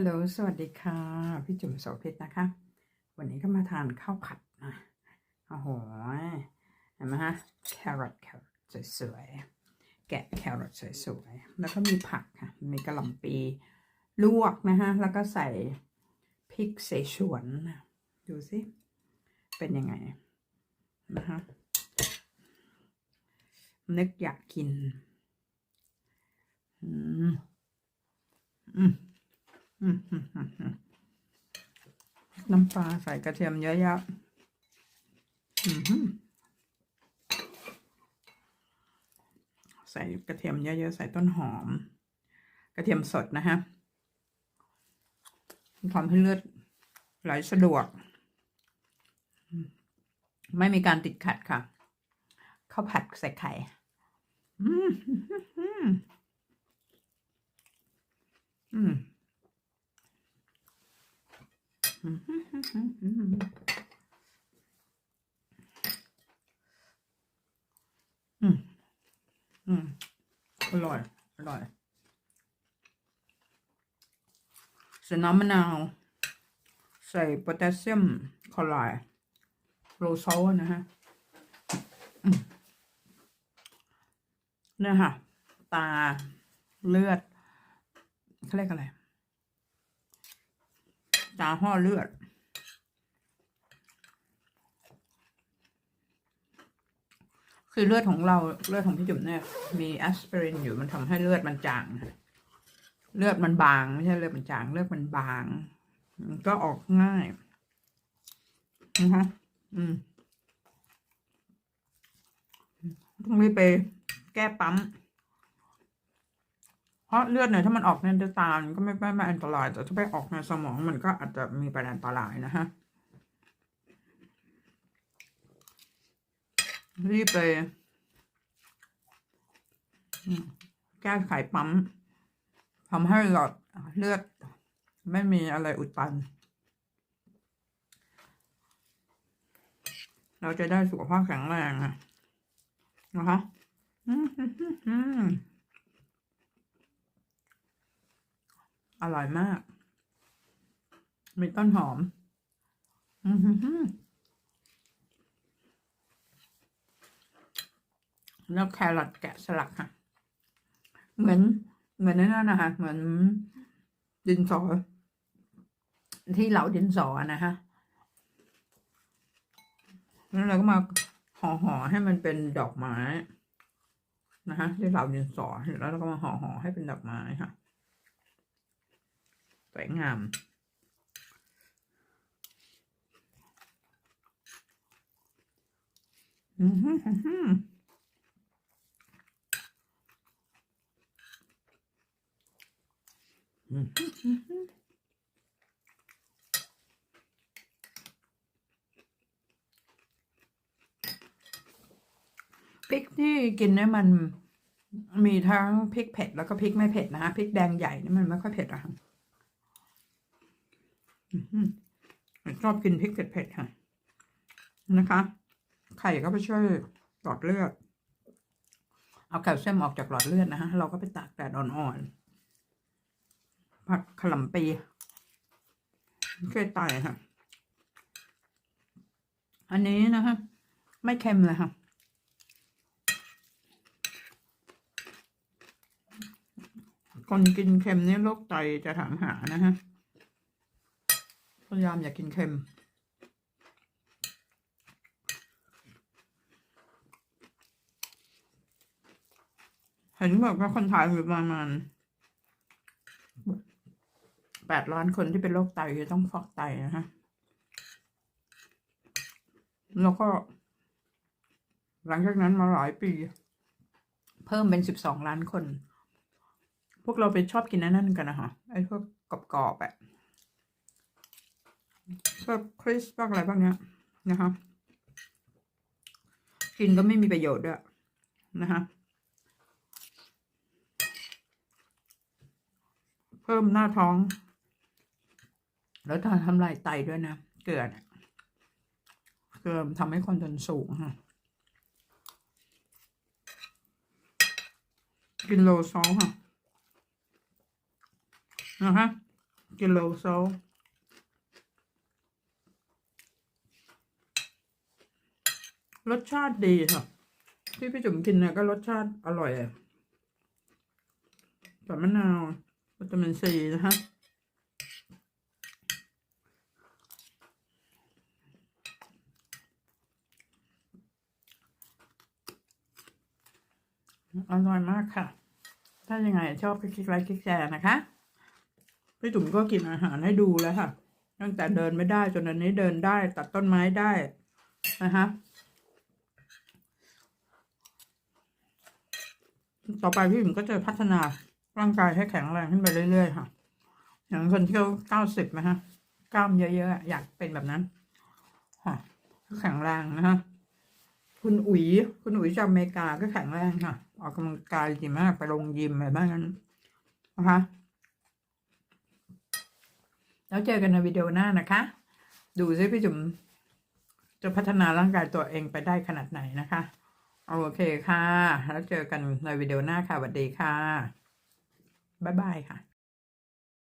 ฮัลโหล สวัสดีค่ะ พี่จุ๋มโสภิตนะคะ วันนี้ก็มาทานข้าวผัดนะ โอ้โห เห็นไหมฮะ แครอทแครอทสวยๆ แกะแครอทสวยๆ แล้วก็มีผักค่ะ มีกระหล่ำปีลวกนะฮะ แล้วก็ใส่พริกเสฉวนนะดูสิ เป็นยังไงนะคะนึกอยากกิน อืม อืม น้ำปลาใส่กระเทียมเยอะๆใส่กระเทียมเยอะๆใส่ต้นหอม กระเทียมสดนะฮะทำให้เลือดไหลสะดวก ไม่มีการติดขัดค่ะข้าวผัดใส่ไข่อืมอืม อืมอืม อืม อร่อย อร่อยใส่น้ำมะนาว ใส่โพแทสเซียมคลอไรด์โรซอลนะฮะเนี่ยค่ะ ตา เลือดเขาเรียกอะไร ตาห่อเลือด คือเลือดของเราเลือดของพี่จุ๋มเนี่ยมีแอสไพรินอยู่มันทำให้เลือดมันจาง เลือดมันบางไม่ใช่เลือดมันจาง เลือดมันบาง มันก็ออกง่ายนะคะอืมต้องรีบไปแก้ปั๊ม เพราะเลือดเนี่ยถ้ามันออกในตามันก็ไม่ไม่ไม่อันตราย แต่ถ้าไปออกในสมองมันก็อาจจะมีประเด็นอันตรายนะฮะรีบไปแก้ไขปั๊มทำให้หลอดเลือดไม่มีอะไรอุดตัน เราจะได้สุขภาพแข็งแรงนะคะ อร่อยมาก มีต้นหอม อือแล้วแครอทแกะสลักค่ะ เหมือน เหมือนนั่นนะคะเหมือนดินสอ ที่เหลาดินสอนะฮะแล้วเราก็มาห่อห่อให้มันเป็นดอกไม้ นะคะที่เหลาดินสอแล้วเราก็มาห่อห่อให้เป็นดอกไม้ค่ะ วยงาม อืมอืมพริกที่กินเนี่ยมันมีทั้งพริกเผ็ดแล้วก็พริกไม่เผ็ดนะพริกแดงใหญ่นี่มันไม่ค่อยเผ็ดอะ่ะอืม ชอบกินพริกเผ็ดๆค่ะนะคะ ไข่ก็ไปช่วยหลอดเลือด เอาแคลเซียมออกจากหลอดเลือดนะฮะ เราก็ไปตากแดดอ่อนๆ ผักขลำปีช่วยไตค่ะ อันนี้นะคะ ไม่เค็มเลยค่ะ คนกินเค็มนี่โรคไตจะถามหานะฮะ ยายามอย่ากกินเค็ม เห็นบอกว่าคนไทยมีประมาณแปดล้านคนที่เป็นโรคไตจะต้องฟอกไตนะฮะ แล้วก็ หลังจากนั้นมาหลายปี เพิ่มเป็นสิบสองล้านคน พวกเราไปชอบกินนั่นกันนะคะไอ้พวกกรอบๆอะ พวกคริสพวกอะไรพวกเนี้ยนะคะกินก็ไม่มีประโยชน์ด้วยนะคะเพิ่มหน้าท้อง แล้วทำลายไตด้วยนะ เกลือเนี่ยเกลือทำให้คนจนสูงค่ะกินโลซอลค่ะนะคะกินโลโซล รสชาติดีค่ะ ที่พี่จุ๋มกินเนี่ยก็รสชาติอร่อยอะกับมะนาววิตามินซีนะฮะอร่อยมากค่ะ ถ้ายังไงชอบก็คลิกไลค์คลิกแชร์นะคะ พี่จุ๋มก็กินอาหารให้ดูแล้วค่ะ ตั้งแต่เดินไม่ได้จนอันนี้เดินได้ตัดต้นไม้ได้นะคะ ต่อไปพี่จุ๋มก็จะพัฒนาร่างกายให้แข็งแรงขึ้นไปเรื่อย ๆ ค่ะ อย่างคนที่เขาเก้าสิบนะฮะกล้ามเยอะๆอะอยากเป็นแบบนั้น ค่ะแข็งแรงนะฮะคุณอุ๋ยคุณอุ๋ยจากอเมริกาก็แข็งแรงค่ะ ออกกำลังกายดีมากไปลงยิมอะไรบ้างนั้นนะคะแล้วเจอกันในวิดีโอหน้านะคะ ดูซิพี่จุ๋มจะพัฒนาร่างกายตัวเองไปได้ขนาดไหนนะคะ โอเคค่ะ แล้วเจอกันในวิดีโอหน้าค่ะสวัสดีค่ะ บ๊ายบายค่ะ